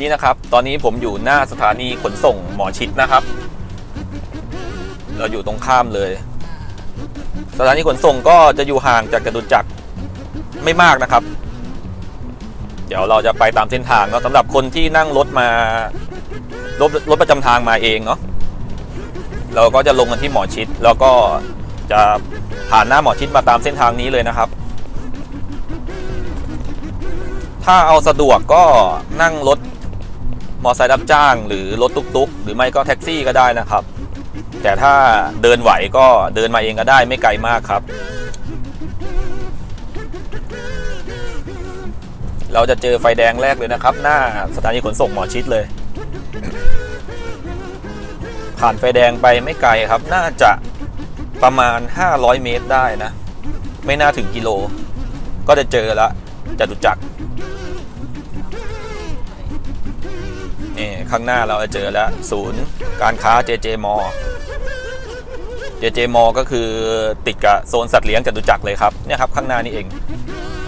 นี่นะครับ ตอนนี้ผมอยู่หน้าสถานีขนส่งหมอชิดนะครับ เราอยู่ตรงข้ามเลย สถานีขนส่งก็จะอยู่ห่างจากจตุจักรไม่มากนะครับ เดี๋ยวเราจะไปตามเส้นทางเนาะสำหรับคนที่นั่งรถมารถรถประจำทางมาเองเนาะเราก็จะลงกันที่หมอชิด แล้วก็จะผ่านหน้าหมอชิดมาตามเส้นทางนี้เลยนะครับ ถ้าเอาสะดวกก็นั่งรถ มอไซค์รับจ้างหรือรถตุ๊กๆ หรือไม่ก็แท็กซี่ก็ได้นะครับ แต่ถ้าเดินไหวก็เดินมาเองก็ได้ไม่ไกลมากครับ เราจะเจอไฟแดงแรกเลยนะครับ หน้าสถานีขนส่งหมอชิดเลย ผ่านไฟแดงไปไม่ไกลครับ น่าจะประมาณ 500 เมตรได้นะ ไม่น่าถึงกิโล ก็จะเจอละจตุจักร ข้างหน้าเราจะเจอแล้วศูนย์การค้า JJ m a l l JJ m a l l ก็คือติดกับโซนสัตว์เลี้ยงจตุจักรเลยครับเนี่ยครับข้างหน้านี่เอง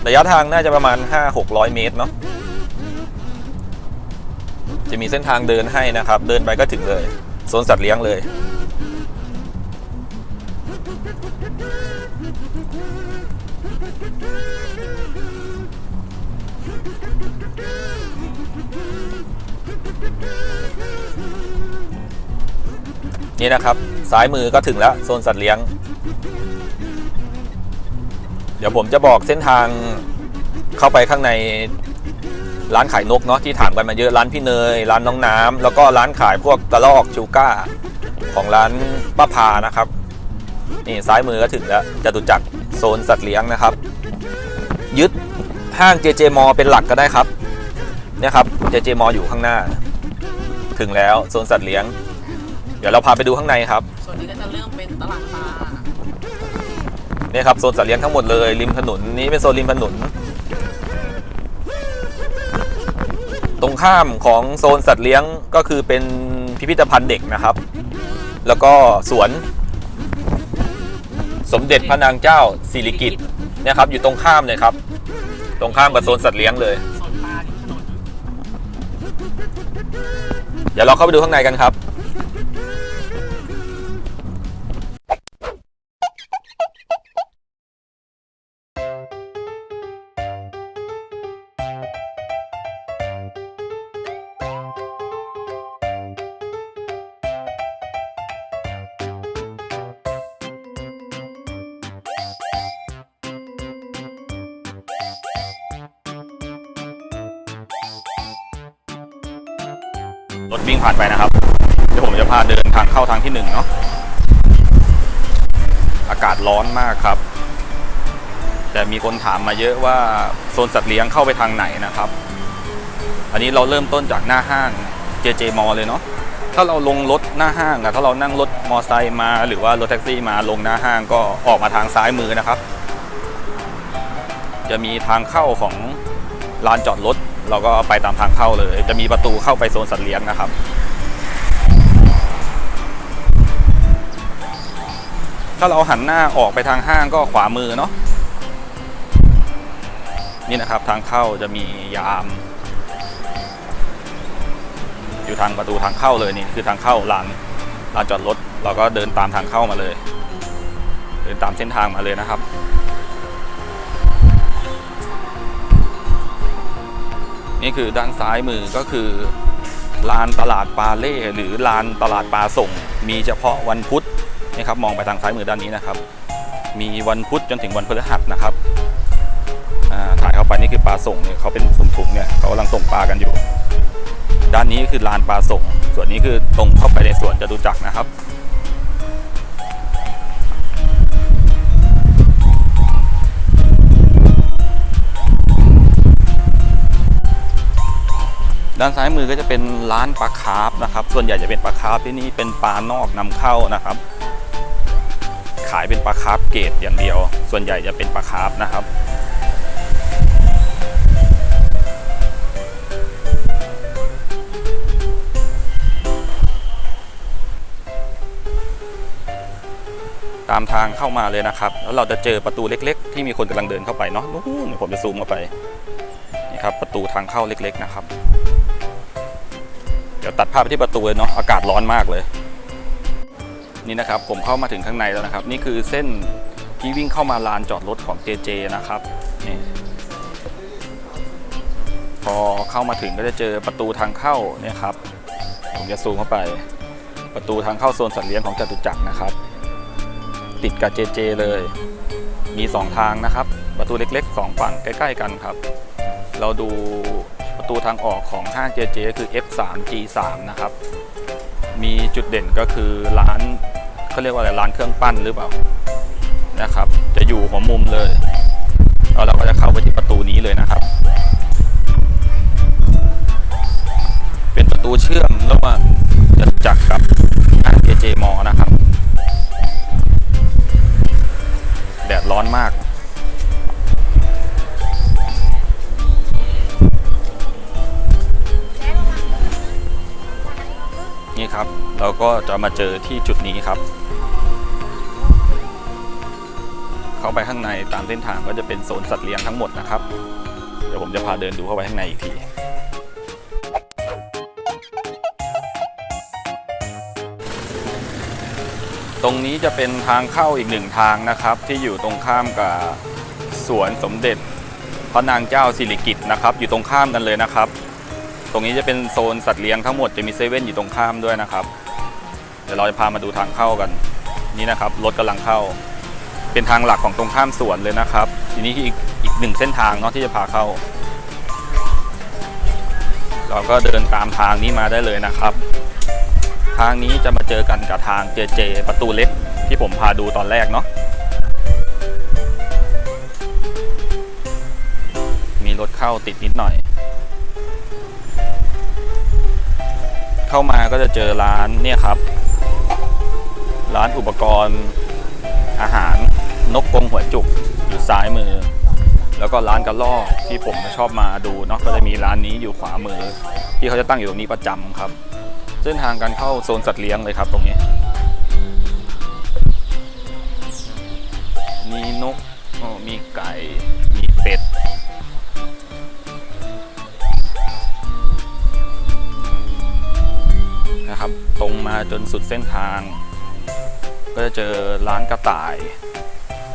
ระยะทางน่าจะประมาณ 5-600 เมตรเนาะจะมีเส้นทางเดินให้นะครับ เดินไปก็ถึงเลยโซนสัตว์เลี้ยงเลย นี่นะครับซ้ายมือก็ถึงแล้วโซนสัตว์เลี้ยง เดี๋ยวผมจะบอกเส้นทางเข้าไปข้างในร้านขายนกเนาะที่ถามกันมาเยอะร้านพี่เนย ร้านน้องน้ำแล้วก็ร้านขายพวกกระรอกชูก้า ของร้านป้าพานะครับ นี่ซ้ายมือก็ถึงแล้วจตุจักรโซนสัตว์เลี้ยงนะครับ ยึดห้าง JJ m เป็นหลักก็ได้ครับเนี่ยครับ JJ m อยู่ข้างหน้า ถึงแล้วโซนสัตว์เลี้ยง เดี๋ยวเราพาไปดูข้างในครับ ส่วนนี้ก็จะเริ่มเป็นตลาดปลาเนี่ยครับโซนสัตว์เลี้ยงทั้งหมดเลยริมถนนนี้เป็นโซนริมถนน ตรงข้ามของโซนสัตว์เลี้ยงก็คือเป็นพิพิธภัณฑ์เด็กนะครับ แล้วก็สวน สมเด็จพระนางเจ้าสิริกิติ์เนี่ยครับ อยู่ตรงข้ามเลยครับ ตรงข้ามกับโซนสัตว์เลี้ยงเลย โซนปลาริมถนน เดี๋ยวเราเข้าไปดูข้างในกันครับ รถวิ่งผ่านไปนะครับ เดี๋ยวผมจะพาเดินทางเข้าทางที่หนึ่งเนาะอากาศร้อนมากครับ แต่มีคนถามมาเยอะว่าโซนสัตว์เลี้ยงเข้าไปทางไหนนะครับ อันนี้เราเริ่มต้นจากหน้าห้าง JJ m เลยเนาะถ้าเราลงรถหน้าห้างอะถ้าเรานั่งรถมอไซค์มา หรือว่ารถแท็กซี่มาลงหน้าห้างก็ออกมาทางซ้ายมือนะครับ จะมีทางเข้าของลานจอดรถ เราก็ไปตามทางเข้าเลย จะมีประตูเข้าไปโซนสัตว์เลี้ยงนะครับ ถ้าเราหันหน้าออกไปทางห้างก็ขวามือเนาะนี่นะครับทางเข้าจะมียาม อยู่ทางประตูทางเข้าเลยนี่คือทางเข้าลานลานจอดรถเราก็เดินตามทางเข้ามาเลย เดินตามเส้นทางมาเลยนะครับ นี่คือด้านซ้ายมือก็คือลานตลาดปลาเล่หรือลานตลาดปลาส่ง มีเฉพาะวันพุธนี่ครับมองไปทางซ้ายมือด้านนี้นะครับ มีวันพุธจนถึงวันพฤหัสนะครับถ่ายเข้าไปนี่คือปลาส่งเนี่ยเขาเป็นถุงๆเนี่ยเขากำลังส่งปลากันอยู่ ด้านนี้คือลานปลาส่ง ส่วนนี้คือตรงเข้าไปในสวนจตุจักรนะครับ ด้านซ้ายมือก็จะเป็นร้านปลาคาร์ฟนะครับ ส่วนใหญ่จะเป็นปลาคาร์ฟที่นี่เป็นปลานอกนำเข้านะครับ ขายเป็นปลาคาร์ฟเกรดอย่างเดียว ส่วนใหญ่จะเป็นปลาคาร์ฟนะครับตามทางเข้ามาเลยนะครับ แล้วเราจะเจอประตูเล็ก ๆ ที่มีคนกำลังเดินเข้าไปเนาะนู่นผมจะซูมเข้าไปนี่ครับประตูทางเข้าเล็ก ๆ นะครับ ดี๋ยวตัดภาพไปที่ประตูเลยเนาะอากาศร้อนมากเลย นี่นะครับผมเข้ามาถึงข้างในแล้วนะครับ นี่คือเส้นที่วิ่งเข้ามาลานจอดรถของ JJ นะครับนี่พอเข้ามาถึงก็จะเจอประตูทางเข้าเนี่ยครับ ผมจะซูมเข้าไป ประตูทางเข้าโซนสัตว์เลี้ยงของจตุจักรนะครับ ติดกับ JJ เลย มี 2 ทางนะครับ ประตูเล็กๆ 2 ฝั่งใกล้ ๆ กันครับ เราดู ประตูทางออกของห้าง JJ ก็คือ F3 G3 นะครับ มีจุดเด่นก็คือร้านเขาเรียกว่าอะไรร้านเครื่องปั้นหรือเปล่านะครับ จะอยู่หัวมุมเลยแล้วเราก็จะเข้าไปที่ประตูนี้เลยนะครับ เป็นประตูเชื่อมระหว่างจตุจักรกับห้าง JJ มอนะครับ แดดร้อนมาก ครับ เราก็จะมาเจอที่จุดนี้ครับ เข้าไปข้างในตามเส้นทางก็จะเป็นโซนสัตว์เลี้ยงทั้งหมดนะครับ เดี๋ยวผมจะพาเดินดูเข้าไปข้างในอีกทีตรงนี้จะเป็นทางเข้าอีกหนึ่งทางนะครับ ที่อยู่ตรงข้ามกับสวนสมเด็จ พระนางเจ้าสิริกิติ์นะครับ อยู่ตรงข้ามกันเลยนะครับ ตรงนี้จะเป็นโซนสัตว์เลี้ยงทั้งหมดจะมีเซเว่นอยู่ตรงข้ามด้วยนะครับ เดี๋ยวเราจะพามาดูทางเข้ากันนี่นะครับรถกำลังเข้า เป็นทางหลักของตรงข้ามสวนเลยนะครับ ทีนี้อีกอีกหนึ่งเส้นทางเนาะที่จะพาเข้า เราก็เดินตามทางนี้มาได้เลยนะครับ ทางนี้จะมาเจอกันกับทางเจเจประตูเล็กที่ผมพาดูตอนแรกเนาะมีรถเข้าติดนิดหน่อย เข้ามาก็จะเจอร้านเนี่ยครับ ร้านอุปกรณ์อาหารนกกรงหัวจุกอยู่ซ้ายมือ แล้วก็ร้านกระลอกที่ผมชอบมาดูเนาะก็จะมีร้านนี้อยู่ขวามือ ที่เขาจะตั้งอยู่ตรงนี้ประจำครับ เส้นทางการเข้าโซนสัตว์เลี้ยงเลยครับตรงนี้มีนกอ๋อมีไก่มีเป็ด มาจนสุดเส้นทาง ก็จะเจอร้านกระต่าย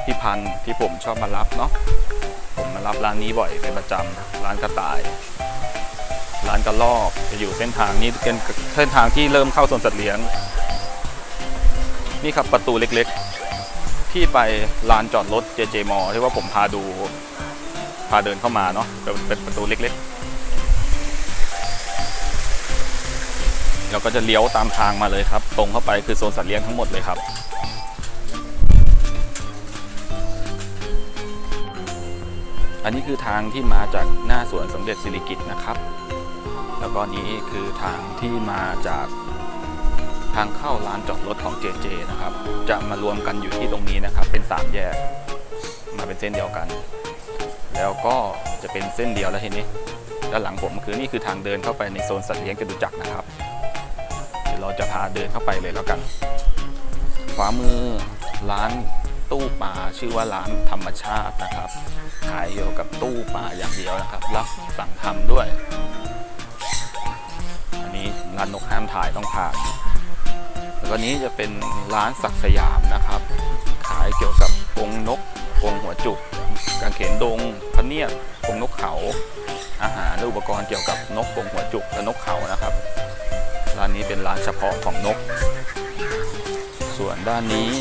พี่พันที่ผมชอบมารับเนาะผมมารับร้านนี้บ่อยเป็นประจำร้านกระต่าย ร้านกระลอกจะอยู่เส้นทางนี้เป็นเส้นทางที่เริ่มเข้าโซนสัตว์เลี้ยง นี่ครับประตูเล็กๆ ที่ไปลานจอดรถ JJ มอที่ว่าผมพาดูพาเดินเข้ามาเนาะเป็นประตูเล็กๆ เราก็จะเลี้ยวตามทางมาเลยครับ ตรงเข้าไปคือโซนสัตว์เลี้ยงทั้งหมดเลยครับ อันนี้คือทางที่มาจากหน้าสวนสมเด็จสิริกิติ์นะครับ แล้วก็นี้คือทางที่มาจากทางเข้าลานจอดรถของ JJ นะครับ จะมารวมกันอยู่ที่ตรงนี้นะครับ เป็นสามแยก มาเป็นเส้นเดียวกัน แล้วก็จะเป็นเส้นเดียวแล้วทีนี้ ด้านหลังผมคือนี่คือทางเดินเข้าไปในโซนสัตว์เลี้ยงจตุจักรนะครับ เราจะพาเดินเข้าไปเลยแล้วกัน ขวามือร้านตู้ปลาชื่อว่าร้านธรรมชาตินะครับ ขายเกี่ยวกับตู้ปลาอย่างเดียวนะครับ รับสั่งทำด้วย อันนี้ร้านนกห้ามถ่ายต้องผ่านแล้วก็นี้จะเป็นร้านศักสยามนะครับ ขายเกี่ยวกับกรงนกกรงหัวจุกกางเขนดงพะเนียดกรงนกเขา อาหารและอุปกรณ์เกี่ยวกับนกกรงหัวจุกและนกเขานะครับ ร้านเป็นร้านเฉพาะของนก ส่วนด้านนี้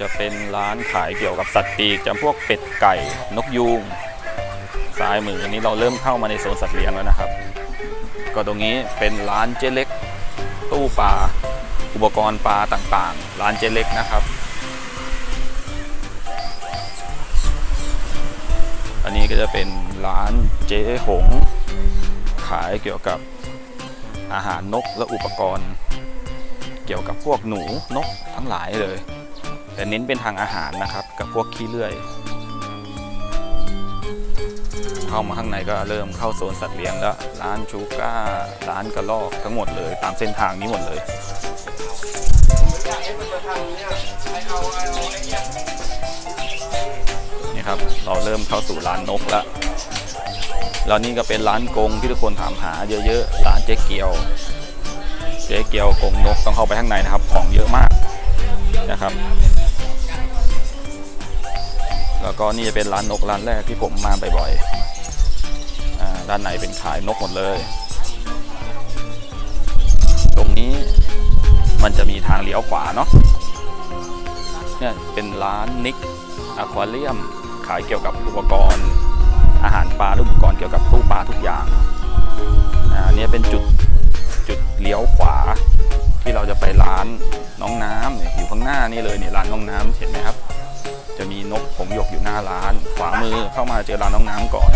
จะเป็นร้านขายเกี่ยวกับสัตว์ปีกจำพวกเป็ดไก่นกยูงซ้ายมืออันนี้เราเริ่มเข้ามาในโซนสัตว์เลี้ยงแล้วนะครับ ก็ตรงนี้เป็นร้านเจ๊เล็ก ตู้ปลาอุปกรณ์ปลาต่างๆ ร้านเจ๊เล็กนะครับ อันนี้ก็จะเป็นร้านเจ๊หง ขายเกี่ยวกับ อาหารนกและอุปกรณ์ เกี่ยวกับพวกหนูนกทั้งหลายเลย แต่เน้นเป็นทางอาหารนะครับกับพวกขี้เลื่อย เข้ามาข้างในก็เริ่มเข้าโซนสัตว์เลี้ยงแล้วร้านชูก้าร้านกระรอกทั้งหมดเลย ตามเส้นทางนี้หมดเลยนี่ครับเราเริ่มเข้าสู่ร้านนกแล้ว แล้วนี่ก็เป็นร้านกงที่ทุกคนถามหาเยอะๆ ร้านเจ๊เกียว เจ๊เกียวกงนกต้องเข้าไปข้างในนะครับ ของเยอะมากนะครับ แล้วก็นี่จะเป็นร้านนกร้านแรกที่ผมมาบ่อยๆด้านในเป็นขายนกหมดเลย ตรงนี้มันจะมีทางเลี้ยวขวาเนาะ เนี่ยเป็นร้านนิกอควาเรียมขายเกี่ยวกับอุปกรณ์ อาหารปลาหรืออุปกรณ์เกี่ยวกับตู้ปลาทุกอย่างอ่าอันนี้เป็นจุดจุดเลี้ยวขวา ที่เราจะไปร้านน้องน้ำเนี่ยอยู่ข้างหน้านี่เลยเนี่ยร้านน้องน้ำเห็นไหมครับ จะมีนกผงหยกอยู่หน้าร้าน ขวามือเข้ามาเจอร้านน้องน้ำก่อน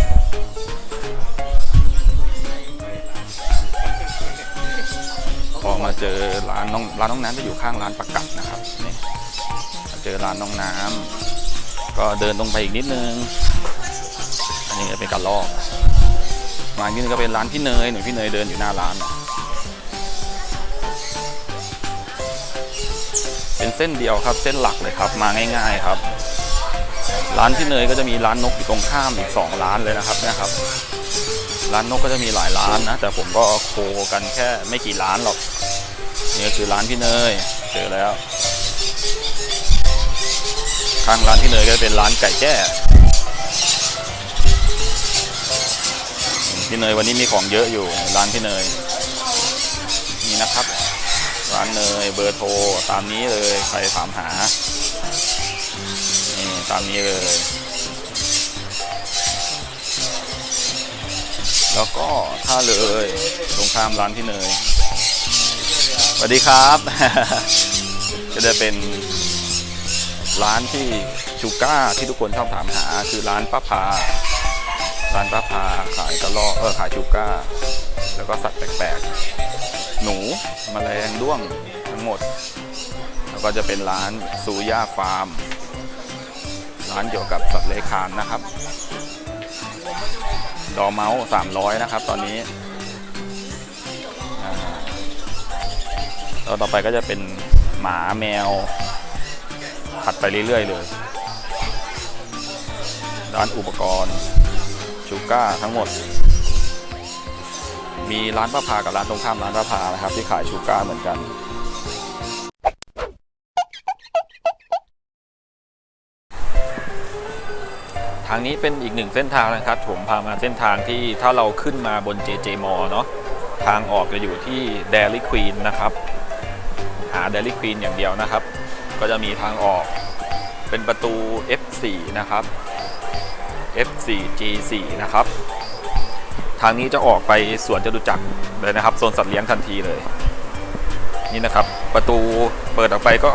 พอมาเจอร้านน้องร้านน้องน้ำจะอยู่ข้างร้านประกัดนะครับนี่เจอร้านน้องน้ำก็เดินตรงไปอีกนิดนึง นนี้จะเป็นกระลอกมาอีกนิดนึงก็เป็นร้านพี่เนยหน่อยพี่เนยเดินอยู่หน้าร้าน เป็นเส้นเดียวครับเส้นหลักเลยครับมาง่าย ๆครับ ร้านพี่เนยก็จะมีร้านนกอยู่ตรงข้ามอีกสองร้านเลยนะครับเนี่ยครับ ร้านนกก็จะมีหลายร้านนะแต่ผมก็โคกันแค่ไม่กี่ร้านหรอกนี่คือร้านพี่เนยเจอแล้วข้างร้านพี่เนยก็จะเป็นร้านไก่แจ้ พี่เนยวันนี้มีของเยอะอยู่ร้านพี่เนยนี่นะครับ ร้านเนยเบอร์โทรตามนี้เลยใครถามหานี่ตามนี้เลย แล้วก็ท่าเลยตรงข้ามร้านพี่เนยสวัสดีครับ ก็จะเป็นร้านที่ชูก้าที่ทุกคนชอบถามหา คือร้านป้าพา ร้านป้าพาขายกระรอกเออขายชูก้า แล้วก็สัตว์แปลกๆ หนูมแมลงด้วงทั้งหมด แล้วก็จะเป็นร้านซูย่าฟาร์ม ร้านเกี่ยวกับสัตว์เลื้อยคลานนะครับ ดอเมาส์300นะครับ ตอนนี้อ่าแล้วต่อไปก็จะเป็นหมาแมวถัดไปเรื่อยๆเลย ร้านอุปกรณ์ ชูก้าทั้งหมด มีร้านป้าพากับร้านตรงข้ามร้านป้าพานะครับ ที่ขายชูก้าเหมือนกันทางนี้เป็นอีกหนึ่งเส้นทางนะครับ ผมพามาเส้นทางที่ถ้าเราขึ้นมาบน JJ m เนาะทางออกจะอยู่ที่ Dairy Queen นะครับ หา Dairy Queen อย่างเดียวนะครับ ก็จะมีทางออกเป็นประตู F4 นะครับ F4 G4 นะครับ ทางนี้จะออกไปสวนจตุจักรเลยนะครับโซนสัตว์เลี้ยงทันทีเลย นี่นะครับ ประตูเปิดออกไปก็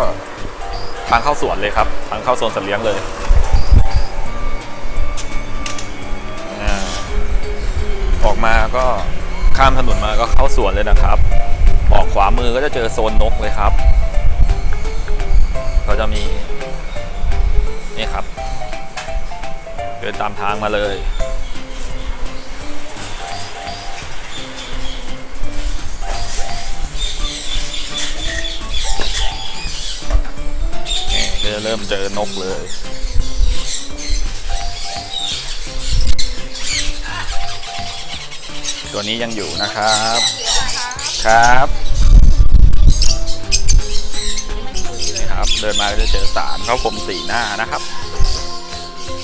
ทางเข้าสวนเลยครับ ทางเข้าโซนสัตว์เลี้ยงเลยออกมาก็ข้ามถนนมาก็เข้าสวนเลยนะครับ ออกขวามือก็จะเจอโซนนกเลยครับก็จะมี เดินตามทางมาเลยนี่ก็จะเริ่มเจอนกเลย ตัวนี้ยังอยู่นะครับ ครับ นี่ครับ เดินมาก็จะเจอสารพระพรหมสีหน้านะครับ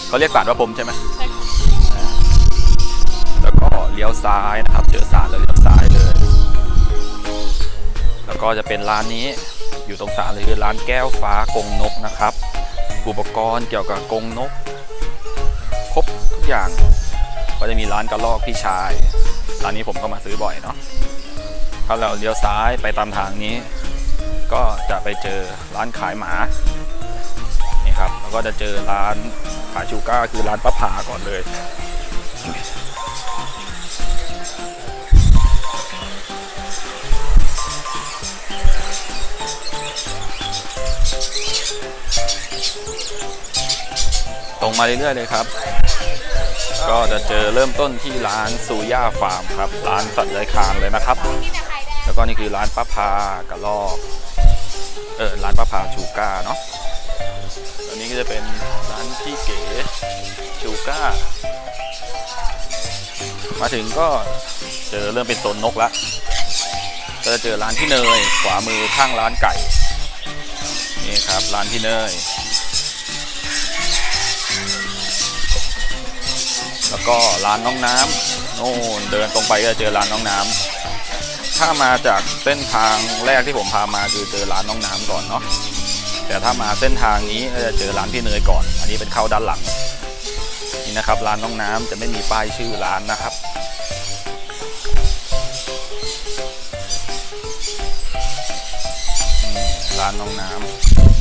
เขาเรียกสารพระพรหมใช่ไหมอ่าแล้วก็เลี้ยวซ้ายนะครับ เจอสารแล้วเลี้ยวซ้ายเลย แล้วก็จะเป็นร้านนี้อยู่ตรงสารเลยคือร้านแก้วฟ้ากรงนกนะครับ อุปกรณ์เกี่ยวกับกรงนก ครบทุกอย่าง ก็จะมีร้านกระลอกพี่ชายร้านนี้ผมก็มาซื้อบ่อยเนาะถ้าเราเลี้ยวซ้ายไปตามทางนี้ ก็จะไปเจอร้านขายหมานี่ครับแล้วก็จะเจอร้านขาชูก้าคือร้านป้าผาก่อนเลย ตรงมาเรื่อยๆเลยครับ ก็จะเจอเริ่มต้นที่ร้านซูย่าฟาร์มครับ ร้านสัตว์เลื้อยคลานเลยนะครับ แล้วก็นี่คือร้านป้าพากระลอก เออร้านป้าพาชูก้าเนาะ นี้ก็จะเป็นร้านพี่เก๋ชูก้า มาถึงก็เจอเริ่มเป็นโซนนกละก็จะเจอร้านพี่เนย ขวามือข้างร้านไก่ นี่ครับร้านพี่เนย แล้วก็ร้านน้องน้ำโน่นเดินตรงไปก็จะเจอร้านน้องน้ำถ้ามาจากเส้นทางแรกที่ผมพามาคือเจอร้านน้องน้ำก่อนเนาะ แต่ถ้ามาเส้นทางนี้ก็จะเจอร้านพี่เนยก่อน อันนี้เป็นเข้าด้านหลังนี่นะครับร้านน้องน้ำจะไม่มีป้ายชื่อร้านนะครับ ร้านน้องน้ำ